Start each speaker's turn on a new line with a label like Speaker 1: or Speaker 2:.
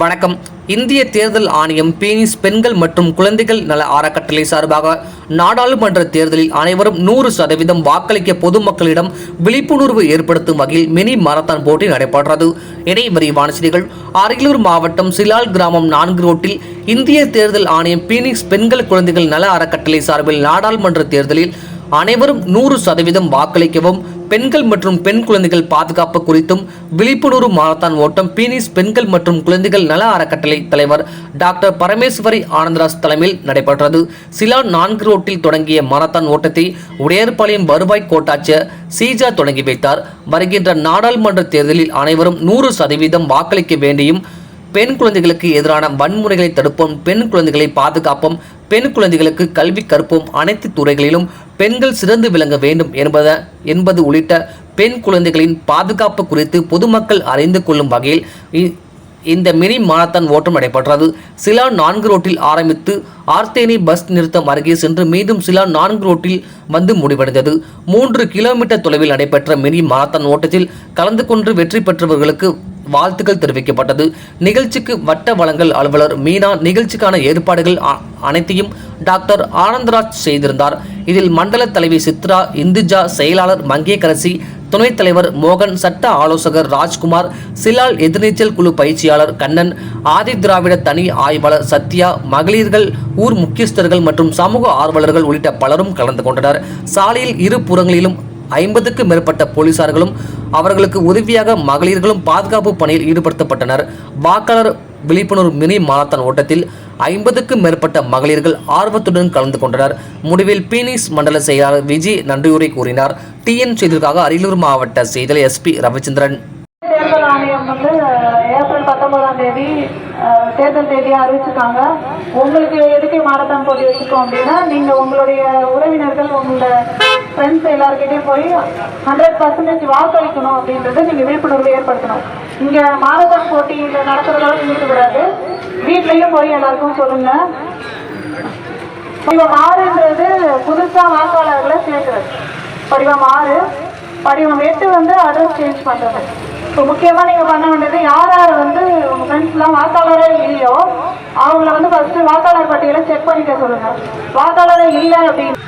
Speaker 1: வணக்கம். இந்திய தேர்தல் ஆணையம் பீனிஸ் பெண்கள் மற்றும் குழந்தைகள் நல அறக்கட்டளை சார்பாக நாடாளுமன்ற தேர்தலில் அனைவரும் நூறு சதவீதம் வாக்களிக்க பொதுமக்களிடம் விழிப்புணர்வு ஏற்படுத்தும் வகையில் மினி மாரத்தான் போட்டி நடைபெற்றது. இணை விரிவான செய்திகள். அரியலூர் மாவட்டம் சிலால் கிராமம் நான்கு ரோட்டில் இந்திய தேர்தல் ஆணையம் பீனிக்ஸ் பெண்கள் குழந்தைகள் நல அறக்கட்டளை சார்பில் நாடாளுமன்ற தேர்தலில் அனைவரும் நூறு சதவீதம் வாக்களிக்கவும் பெண்கள் மற்றும் பெண் குழந்தைகள் பாதுகாப்பு குறித்தும் விழிப்புணர்வு மாரத்தான் ஓட்டம் பீனிஸ் பெண்கள் மற்றும் குழந்தைகள் நல அறக்கட்டளை தலைவர் டாக்டர் பரமேஸ்வரி ஆனந்தராஜ் தலைமையில் நடைபெற்றது. சிலா நான்கு ரோட்டில் தொடங்கிய மாரத்தான் ஓட்டத்தை உடையார்பாளையம் வருவாய் கோட்டாட்சியர் சீஜா தொடங்கி வைத்தார். வருகின்ற நாடாளுமன்ற தேர்தலில் அனைவரும் நூறு சதவீதம் வாக்களிக்க வேண்டியும் பெண் குழந்தைகளுக்கு எதிரான வன்முறைகளை தடுப்போம் பெண் குழந்தைகளை பாதுகாப்போம் பெண் குழந்தைகளுக்கு கல்வி கற்போம் அனைத்து துறைகளிலும் பெண்கள் சிறந்து விளங்க வேண்டும் என்பத என்பது உள்ளிட்ட பெண் குழந்தைகளின் பாதுகாப்பு குறித்து பொதுமக்கள் அறிந்து கொள்ளும் வகையில் இ- இந்த மினி மாரத்தான் ஓட்டம் நடைபெற்றது. சிலா நான்கு ரோட்டில் ஆரம்பித்து ஆர்த்தேனி பஸ் நிறுத்தம் அருகே சென்று மீண்டும் சிலா நான்கு ரோட்டில் வந்து முடிவடைந்தது. மூன்று கிலோமீட்டர் தொலைவில் நடைபெற்ற மினி மாரத்தான் ஓட்டத்தில் கலந்து கொண்டு வெற்றி பெற்றவர்களுக்கு வாழ்த்துக்கள் தெரிவிக்கப்பட்டது. நிகழ்ச்சிக்கு வட்ட வழங்கல் அலுவலர் மீனா நிகழ்ச்சிக்கான ஏற்பாடுகள் அ- அனைத்தையும் டாக்டர் ஆனந்தராஜ் செய்திருந்தார். இதில் மண்டல தலைவி சித்ரா இந்துஜா செயலாளர் மங்கேகரசி துணைத் தலைவர் மோகன் சட்ட ஆலோசகர் ராஜ்குமார் சிலால் எதிர்நீச்சல் குழு பயிற்சியாளர் கண்ணன் ஆதி திராவிட தனி ஆய்வாளர் சத்யா மகளிர்கள் ஊர் முக்கியஸ்தர்கள் மற்றும் சமூக ஆர்வலர்கள் உள்ளிட்ட பலரும் கலந்து கொண்டனர். சாலையில் இரு புறங்களிலும் ஐம்பதுக்கு மேற்பட்ட போலீசார்களும் அவர்களுக்கு உதவியாக மகளிர்களும் பாதுகாப்பு பணியில் ஈடுபடுத்தப்பட்டனர். வாக்காளர் விழிப்புணர்வு மினி மாரத்தான் ஓட்டத்தில் ஐம்பதுக்கும் மேற்பட்ட மகளிர்கள் ஆர்வத்துடன் கலந்து கொண்டனர். முடிவில் பீனிஸ் மண்டல செயலாளர் விஜய் நன்றியுரை கூறினார். டிஎன் செய்திற்காக அரியலூர் மாவட்ட செய்தியாளர் எஸ்பி ரவிச்சந்திரன்.
Speaker 2: தேர்தல் ஆணையம் வந்து ஏப்ரல் பத்தொன்பதாம் தேதி தேர்தல் தேதியை அறிவிச்சிருக்காங்க. உங்களுக்கு எதுக்கு மாரத்தான் போட்டி வச்சுக்கோம் அப்படின்னா நீங்க உங்களுடைய உறவினர்கள் உங்களோட ஃப்ரெண்ட்ஸ் எல்லாருக்கிட்டையும் போய் ஹண்ட்ரட் பர்சன்டேஜ் வாக்களிக்கணும் அப்படின்றத நீங்கள் விழிப்புணர்வு ஏற்படுத்தணும். இங்கே மாரத்தான் போட்டியில் நடக்கிறதால இருக்கக்கூடாது வீட்லேயும் போய் எல்லாருக்கும் சொல்லுங்க. படிவம் ஆறுன்றது புதுசாக வாக்காளர்களை சேர்க்கிறது. படிவம் ஆறு படிவம் எட்டு வந்து அட்ரஸ் சேஞ்ச் பண்ணுறது இப்போ முக்கியமாக நீங்கள் பண்ண வேண்டியது யார் யார் வந்து உங்கள் ஃப்ரெண்ட்ஸ்லாம் வாக்காளரே இல்லையோ அவங்கள வந்து ஃபஸ்ட்டு வாக்காளர் பட்டியலை செக் பண்ணிக்க சொல்லுங்கள் வாக்காளரே இல்லை அப்படின்னு.